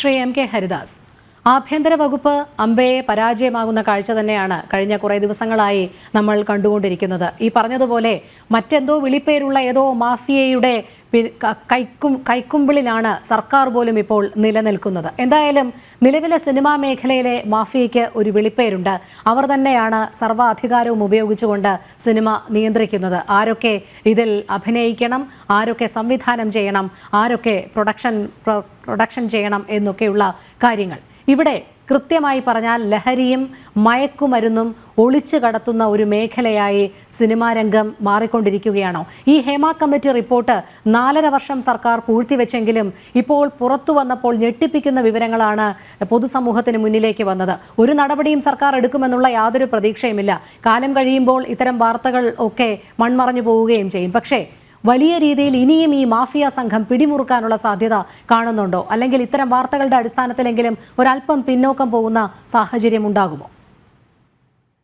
Shri M K Haridas. ആഭ്യന്തര വകുപ്പ് അമ്പയെ പരാജയമാകുന്ന കാഴ്ച തന്നെയാണ് കഴിഞ്ഞ കുറേ ദിവസങ്ങളായി നമ്മൾ കണ്ടുകൊണ്ടിരിക്കുന്നത്. ഈ പറഞ്ഞതുപോലെ മറ്റെന്തോ വിളിപ്പേരുള്ള ഏതോ മാഫിയയുടെ കൈക്കും കൈക്കുമ്പിളിലാണ് സർക്കാർ പോലും ഇപ്പോൾ നിലനിൽക്കുന്നത്. എന്തായാലും നിലവിലെ സിനിമാ മേഖലയിലെ മാഫിയയ്ക്ക് ഒരു വിളിപ്പേരുണ്ട്. അവർ തന്നെയാണ് സർവ അധികാരവും ഉപയോഗിച്ചുകൊണ്ട് സിനിമ നിയന്ത്രിക്കുന്നത്. ആരൊക്കെ ഇതിൽ അഭിനയിക്കണം ആരൊക്കെ സംവിധാനം ചെയ്യണം ആരൊക്കെ പ്രൊഡക്ഷൻ പ്രൊഡക്ഷൻ ചെയ്യണം എന്നൊക്കെയുള്ള കാര്യങ്ങൾ. ഇവിടെ കൃത്യമായി പറഞ്ഞാൽ ലഹരിയും മയക്കുമരുന്നും ഒളിച്ചു കടത്തുന്ന ഒരു മേഖലയായി സിനിമാ രംഗം മാറിക്കൊണ്ടിരിക്കുകയാണോ? ഈ ഹേമ കമ്മിറ്റി റിപ്പോർട്ട് നാലര വർഷം സർക്കാർ പൂഴ്ത്തിവെച്ചെങ്കിലും ഇപ്പോൾ പുറത്തു വന്നപ്പോൾ ഞെട്ടിപ്പിക്കുന്ന വിവരങ്ങളാണ് പൊതുസമൂഹത്തിന് മുന്നിലേക്ക് വന്നത്. ഒരു നടപടിയും സർക്കാർ എടുക്കുമെന്നുള്ള യാതൊരു പ്രതീക്ഷയുമില്ല. കാലം കഴിയുമ്പോൾ ഇത്തരം വാർത്തകൾ ഒക്കെ മൺമറഞ്ഞു പോവുകയും ചെയ്യും. പക്ഷേ വലിയ രീതിയിൽ ഇനിയും ഈ മാഫിയ സംഘം പിടിമുറുക്കാനുള്ള സാധ്യത കാണുന്നുണ്ടോ? അല്ലെങ്കിൽ ഇത്തരം വാർത്തകളുടെ അടിസ്ഥാനത്തിലെങ്കിലും ഒരല്പം പിന്നോക്കം പോകുന്ന സാഹചര്യം ഉണ്ടാകുമോ?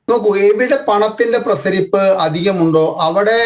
നോക്കൂ എവിടെ പണത്തിന്റെ പ്രസരിപ്പ് അധികമുണ്ടോ അവിടെ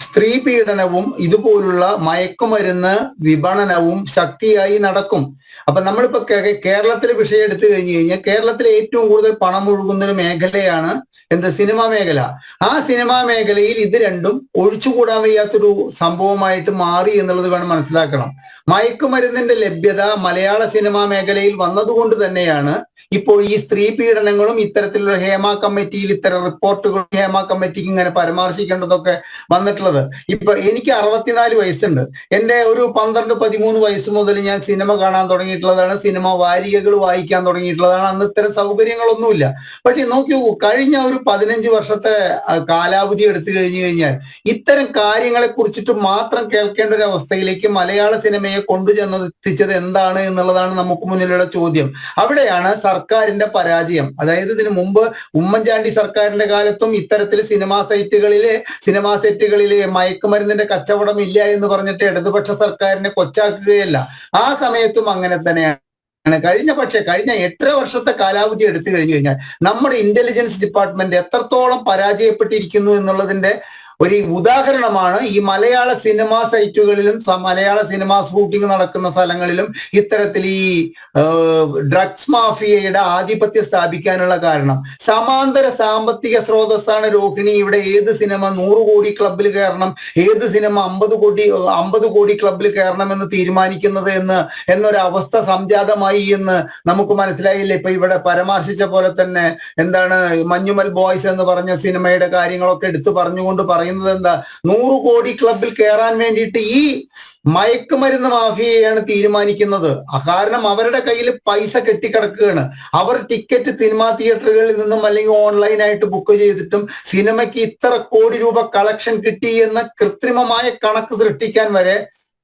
സ്ത്രീ പീഡനവും ഇതുപോലുള്ള മയക്കുമരുന്ന് വിപണനവും ശക്തിയായി നടക്കും. അപ്പൊ നമ്മളിപ്പോ കേരളത്തിലെ വിഷയം എടുത്തു കഴിഞ്ഞു കഴിഞ്ഞാൽ കേരളത്തിലെ ഏറ്റവും കൂടുതൽ പണം ഒഴുകുന്ന ഒരു മേഖലയാണ് എന്ത് സിനിമാ മേഖല? ആ സിനിമാ മേഖലയിൽ ഇത് രണ്ടും ഒഴിച്ചുകൂടാൻ വയ്യാത്തൊരു സംഭവമായിട്ട് മാറി എന്നുള്ളത് വേണം മനസ്സിലാക്കണം. മയക്കുമരുന്നിന്റെ ലഭ്യത മലയാള സിനിമാ മേഖലയിൽ വന്നതുകൊണ്ട് തന്നെയാണ് ഇപ്പോൾ ഈ സ്ത്രീ പീഡനങ്ങളും ഇത്തരത്തിലുള്ള ഹേമ കമ്മിറ്റിയിൽ ഇത്തരം റിപ്പോർട്ടുകൾ ഹേമ കമ്മിറ്റിക്ക് ഇങ്ങനെ പരാമർശിക്കേണ്ടതൊക്കെ വന്നിട്ടുള്ളത്. ഇപ്പൊ എനിക്ക് അറുപത്തിനാല് വയസ്സുണ്ട്. എന്റെ ഒരു പന്ത്രണ്ട് പതിമൂന്ന് വയസ്സ് മുതൽ ഞാൻ സിനിമ കാണാൻ തുടങ്ങിയിട്ടുള്ളതാണ്. സിനിമ വാരികകൾ വായിക്കാൻ തുടങ്ങിയിട്ടുള്ളതാണ്. അന്ന് ഇത്തരം സൗകര്യങ്ങളൊന്നുമില്ല. പക്ഷെ നോക്കി കഴിഞ്ഞ ഒരു പതിനഞ്ച് വർഷത്തെ കാലാവധി എടുത്തു കഴിഞ്ഞു കഴിഞ്ഞാൽ ഇത്തരം കാര്യങ്ങളെ കുറിച്ചിട്ട് മാത്രം കേൾക്കേണ്ട ഒരു അവസ്ഥയിലേക്ക് മലയാള സിനിമയെ കൊണ്ടുചെന്നെത്തിച്ചത് എന്താണ് എന്നുള്ളതാണ് നമുക്ക് മുന്നിലുള്ള ചോദ്യം. അവിടെയാണ് സർക്കാരിന്റെ പരാജയം. അതായത് ഇതിനു മുമ്പ് ഉമ്മൻചാണ്ടി സർക്കാരിന്റെ കാലത്തും ഇത്തരത്തിൽ സിനിമാ സൈറ്റുകളിലെ സിനിമാ സെറ്റുകളിലെ മയക്കുമരുന്നിന്റെ കച്ചവടം ഇല്ല എന്ന് പറഞ്ഞിട്ട് ഇടതുപക്ഷ സർക്കാരിനെ കൊച്ചാക്കുകയല്ല. ആ സമയത്തും അങ്ങനെ തന്നെയാണ്. കഴിഞ്ഞ പക്ഷേ കഴിഞ്ഞ എട്ടര വർഷത്തെ കാലാവധി എടുത്തു കഴിഞ്ഞു കഴിഞ്ഞാൽ നമ്മുടെ ഇന്റലിജൻസ് ഡിപ്പാർട്ട്മെന്റ് എത്രത്തോളം പരാജയപ്പെട്ടിരിക്കുന്നു എന്നുള്ളതിന്റെ ഒരു ഉദാഹരണമാണ് ഈ മലയാള സിനിമാ സൈറ്റുകളിലും മലയാള സിനിമാ ഷൂട്ടിംഗ് നടക്കുന്ന സ്ഥലങ്ങളിലും ഇത്തരത്തിൽ ഈ ഡ്രഗ്സ് മാഫിയയുടെ ആധിപത്യം സ്ഥാപിക്കാനുള്ള കാരണം. സമാന്തര സാമ്പത്തിക സ്രോതസ്സാണ് രോഹിണി ഇവിടെ ഏത് സിനിമ നൂറ് കോടി ക്ലബിൽ കയറണം ഏത് സിനിമ അമ്പത് കോടി അമ്പത് കോടി ക്ലബിൽ കയറണം എന്ന് തീരുമാനിക്കുന്നത് എന്ന് എന്നൊരു അവസ്ഥ സംജാതമായി എന്ന് നമുക്ക് മനസ്സിലായില്ല? ഇപ്പൊ ഇവിടെ പരാമർശിച്ച പോലെ തന്നെ എന്താണ് മഞ്ഞുമൽ ബോയ്സ് എന്ന് പറഞ്ഞ സിനിമയുടെ കാര്യങ്ങളൊക്കെ എടുത്തു പറഞ്ഞുകൊണ്ട് പറയുന്നത് എന്താ നൂറ് കോടി ക്ലബിൽ കയറാൻ വേണ്ടിയിട്ട് ഈ മയക്കുമരുന്ന് മാഫിയയാണ് തീരുമാനിക്കുന്നത്. കാരണം അവരുടെ കയ്യിൽ പൈസ കെട്ടിക്കിടക്കുകയാണ്. അവർ ടിക്കറ്റ് സിനിമാ തിയേറ്ററുകളിൽ നിന്നും അല്ലെങ്കിൽ ഓൺലൈനായിട്ട് ബുക്ക് ചെയ്തിട്ടും സിനിമയ്ക്ക് ഇത്ര കോടി രൂപ കളക്ഷൻ കിട്ടി എന്ന കൃത്രിമമായ കണക്ക് സൃഷ്ടിക്കാൻ വരെ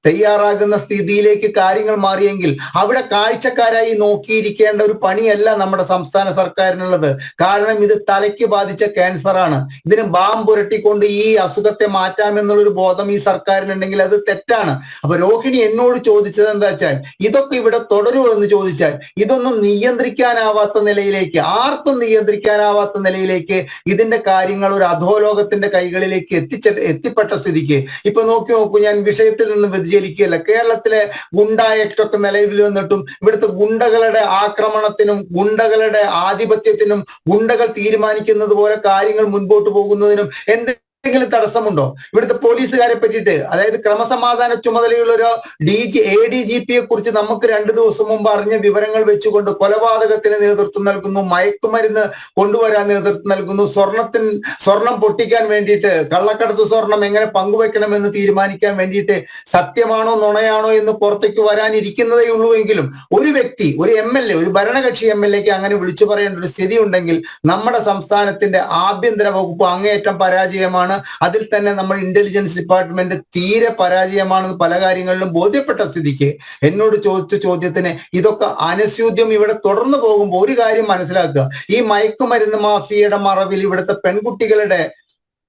തയ്യാറാകുന്ന സ്ഥിതിയിലേക്ക് കാര്യങ്ങൾ മാറിയെങ്കിൽ അവിടെ കാഴ്ചക്കാരായി നോക്കിയിരിക്കേണ്ട ഒരു പണിയല്ല നമ്മുടെ സംസ്ഥാന സർക്കാരിനുള്ളത്. കാരണം ഇത് തലയ്ക്ക് ബാധിച്ച ക്യാൻസറാണ് ഇതിന് ബാം പുരട്ടിക്കൊണ്ട് ഈ അസുഖത്തെ മാറ്റാമെന്നുള്ളൊരു ബോധം ഈ സർക്കാരിനുണ്ടെങ്കിൽ അത് തെറ്റാണ്. അപ്പൊ രോഹിണി എന്നോട് ചോദിച്ചത് എന്താ വെച്ചാൽ ഇതൊക്കെ ഇവിടെ തുടരുമോ എന്ന് ചോദിച്ചാൽ ഇതൊന്നും നിയന്ത്രിക്കാനാവാത്ത നിലയിലേക്ക് ആർക്കും നിയന്ത്രിക്കാനാവാത്ത നിലയിലേക്ക് ഇതിന്റെ കാര്യങ്ങൾ ഒരു അധോലോകത്തിന്റെ കൈകളിലേക്ക് എത്തിച്ച എത്തിപ്പെട്ട സ്ഥിതിക്ക്. ഇപ്പൊ നോക്കി നോക്കൂ ഞാൻ വിഷയത്തിൽ നിന്ന് വ്യതിചലിക്കുകയല്ല. കേരളത്തിലെ ഗുണ്ട ആക്ട് ഒക്കെ നിലവിൽ വന്നിട്ടും ഇവിടുത്തെ ഗുണ്ടകളുടെ ആക്രമണത്തിനും ഗുണ്ടകളുടെ ആധിപത്യത്തിനും ഗുണ്ടകൾ തീരുമാനിക്കുന്നത് പോലെ കാര്യങ്ങൾ മുൻപോട്ട് പോകുന്നതിനും എന്ത് എന്തെങ്കിലും തടസ്സമുണ്ടോ? ഇവിടുത്തെ പോലീസുകാരെ പറ്റിയിട്ട് അതായത് ക്രമസമാധാന ചുമതലയുള്ള ഒരു D G A D G പിയെ കുറിച്ച് നമുക്ക് രണ്ടു ദിവസം മുമ്പ് അറിഞ്ഞ വിവരങ്ങൾ വെച്ചുകൊണ്ട് കൊലപാതകത്തിന് നേതൃത്വം നൽകുന്നു മയക്കുമരുന്ന് കൊണ്ടുവരാൻ നേതൃത്വം നൽകുന്നു സ്വർണത്തിന് സ്വർണം പൊട്ടിക്കാൻ വേണ്ടിയിട്ട് കള്ളക്കടത്ത് സ്വർണം എങ്ങനെ പങ്കുവെക്കണമെന്ന് തീരുമാനിക്കാൻ വേണ്ടിയിട്ട് സത്യമാണോ നുണയാണോ എന്ന് പുറത്തേക്ക് വരാനിരിക്കുന്നതേ ഉള്ളൂ എങ്കിലും ഒരു വ്യക്തി ഒരു എം എൽ എ ഒരു ഭരണകക്ഷി എം എൽ എക്ക് അങ്ങനെ വിളിച്ചു പറയേണ്ട ഒരു സ്ഥിതി ഉണ്ടെങ്കിൽ നമ്മുടെ സംസ്ഥാനത്തിന്റെ ആഭ്യന്തര വകുപ്പ് അങ്ങേയറ്റം പരാജയമാണ്. അതിൽ തന്നെ നമ്മൾ ഇന്റലിജൻസ് ഡിപ്പാർട്ട്മെന്റ് തീരെ പരാജയമാണെന്ന് പല കാര്യങ്ങളിലും ബോധ്യപ്പെട്ട സ്ഥിതിക്ക് എന്നോട് ചോദിച്ച ചോദ്യത്തിന് ഇതൊക്കെ അനസ്യൂദ്യം ഇവിടെ തുടർന്നു പോകുമ്പോൾ ഒരു കാര്യം മനസ്സിലാക്കുക. ഈ മയക്കുമരുന്ന് മാഫിയയുടെ മറവിൽ ഇവിടുത്തെ പെൺകുട്ടികളുടെ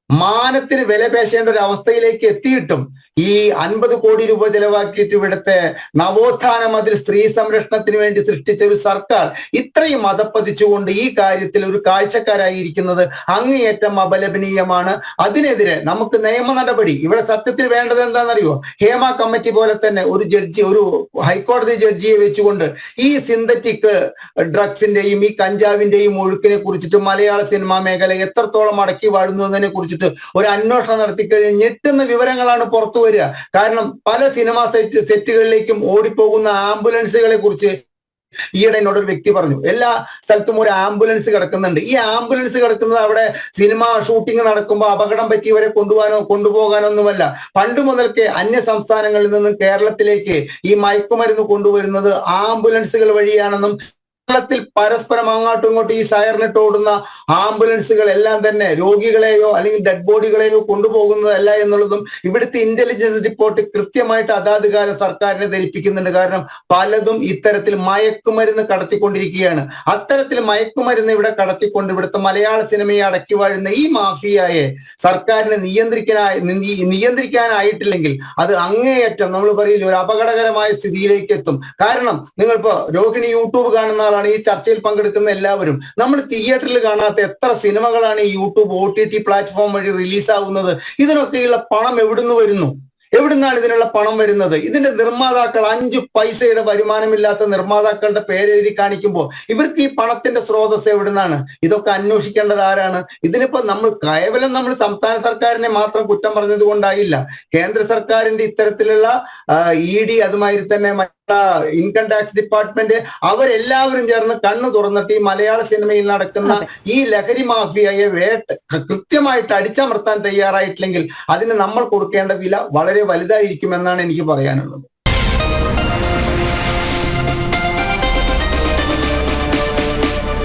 മാനത്തിന് വില പേശേണ്ട ഒരു അവസ്ഥയിലേക്ക് എത്തിയിട്ടും ഈ അൻപത് കോടി രൂപ ചെലവാക്കിയിട്ട് ഇവിടുത്തെ നവോത്ഥാന മതിൽ സ്ത്രീ സംരക്ഷണത്തിന് വേണ്ടി സൃഷ്ടിച്ച ഒരു സർക്കാർ ഇത്രയും മതപ്പതിച്ചുകൊണ്ട് ഈ കാര്യത്തിൽ ഒരു കാഴ്ചക്കാരായിരിക്കുന്നത് അങ്ങേയറ്റം അപലപനീയമാണ്. അതിനെതിരെ നമുക്ക് നിയമ നടപടി. ഇവിടെ സത്യത്തിൽ വേണ്ടത് എന്താണെന്നറിയോ ഹേമ കമ്മിറ്റി പോലെ തന്നെ ഒരു ജഡ്ജി ഒരു ഹൈക്കോടതി ജഡ്ജിയെ വെച്ചുകൊണ്ട് ഈ സിന്തറ്റിക് ഡ്രഗ്സിന്റെയും ഈ കഞ്ചാവിന്റെയും ഒഴുക്കിനെ കുറിച്ചിട്ട് മലയാള സിനിമാ മേഖല എത്രത്തോളം അടക്കി വാഴുന്നു എന്നതിനെ ഒരു അന്വേഷണം നടത്തിക്കഴിഞ്ഞ് ഞെട്ടുന്ന വിവരങ്ങളാണ് പുറത്തു വരിക. കാരണം പല സിനിമാ സെറ്റ് സെറ്റുകളിലേക്കും ഓടിപ്പോകുന്ന ആംബുലൻസുകളെ കുറിച്ച് ഈയിടെ എന്നോട് ഒരു വ്യക്തി പറഞ്ഞു. എല്ലാ സ്ഥലത്തും ഒരു ആംബുലൻസ് കിടക്കുന്നുണ്ട്. ഈ ആംബുലൻസ് കിടക്കുന്നത് അവിടെ സിനിമ ഷൂട്ടിംഗ് നടക്കുമ്പോൾ അപകടം പറ്റിയവരെ കൊണ്ടുപോകാനോ കൊണ്ടുപോകാനോ ഒന്നുമല്ല പണ്ട് മുതൽക്കേ അന്യ സംസ്ഥാനങ്ങളിൽ നിന്നും കേരളത്തിലേക്ക് ഈ മയക്കുമരുന്ന് കൊണ്ടുവരുന്നത് ആംബുലൻസുകൾ വഴിയാണെന്നും കേരളത്തിൽ പരസ്പരം അങ്ങോട്ടും ഇങ്ങോട്ടും ഈ സയറിനിട്ട് ഓടുന്ന ആംബുലൻസുകൾ എല്ലാം തന്നെ രോഗികളെയോ അല്ലെങ്കിൽ ഡെഡ് ബോഡികളെയോ കൊണ്ടുപോകുന്നതല്ല എന്നുള്ളതും ഇവിടുത്തെ ഇന്റലിജൻസ് റിപ്പോർട്ട് കൃത്യമായിട്ട് അതാത് കാലം സർക്കാരിനെ ധരിപ്പിക്കുന്നുണ്ട്. കാരണം പലതും ഇത്തരത്തിൽ മയക്കുമരുന്ന് കടത്തിക്കൊണ്ടിരിക്കുകയാണ്. അത്തരത്തിൽ മയക്കുമരുന്ന് ഇവിടെ കടത്തിക്കൊണ്ട് ഇവിടുത്തെ മലയാള സിനിമയെ അടക്കി വാഴുന്ന ഈ മാഫിയയെ സർക്കാരിനെ നിയന്ത്രിക്കാനായി നിയന്ത്രിക്കാനായിട്ടില്ലെങ്കിൽ അത് അങ്ങേയറ്റം നമ്മൾ പറയില്ല ഒരു അപകടകരമായ സ്ഥിതിയിലേക്ക് എത്തും കാരണം നിങ്ങളിപ്പോ രോഹിണി യൂട്യൂബ് കാണുന്ന ആളാണ് ഈ ചർച്ചയിൽ പങ്കെടുക്കുന്ന എല്ലാവരും. നമ്മൾ തിയേറ്ററിൽ കാണാത്ത എത്ര സിനിമകളാണ് ഈ YouTube O T T platform വഴി റിലീസാവുന്നത് ഇതിനൊക്കെയുള്ള പണം എവിടുന്ന് വരുന്നു? എവിടുന്നാണ് ഇതിനുള്ള പണം വരുന്നത്? ഇതിന്റെ നിർമ്മാതാക്കൾ അഞ്ച് പൈസയുടെ വരുമാനമില്ലാത്ത നിർമ്മാതാക്കളുടെ പേരെഴുതി കാണിക്കുമ്പോൾ ഇവർക്ക് ഈ പണത്തിന്റെ സ്രോതസ് എവിടുന്നാണ്? ഇതൊക്കെ അന്വേഷിക്കേണ്ടത് ആരാണ്? ഇതിനിപ്പോ നമ്മൾ കേവലം നമ്മൾ സംസ്ഥാന സർക്കാരിനെ മാത്രം കുറ്റം പറഞ്ഞത് കൊണ്ടായില്ല. കേന്ദ്ര സർക്കാരിന്റെ ഇത്തരത്തിലുള്ള ഇ ഡി അതുമാതിരി തന്നെ ഇൻകം ടാക്സ് ഡിപ്പാർട്ട്മെന്റ് അവരെല്ലാവരും ചേർന്ന് കണ്ണു തുറന്നിട്ട് ഈ മലയാള സിനിമയിൽ നടക്കുന്ന ഈ ലഹരി മാഫിയയെ വേട്ട കൃത്യമായിട്ട് അടിച്ചമർത്താൻ തയ്യാറായിട്ടില്ലെങ്കിൽ അതിന് നമ്മൾ കൊടുക്കേണ്ട വില വളരെ വലുതായിരിക്കും എന്നാണ് എനിക്ക് പറയാനുള്ളത്.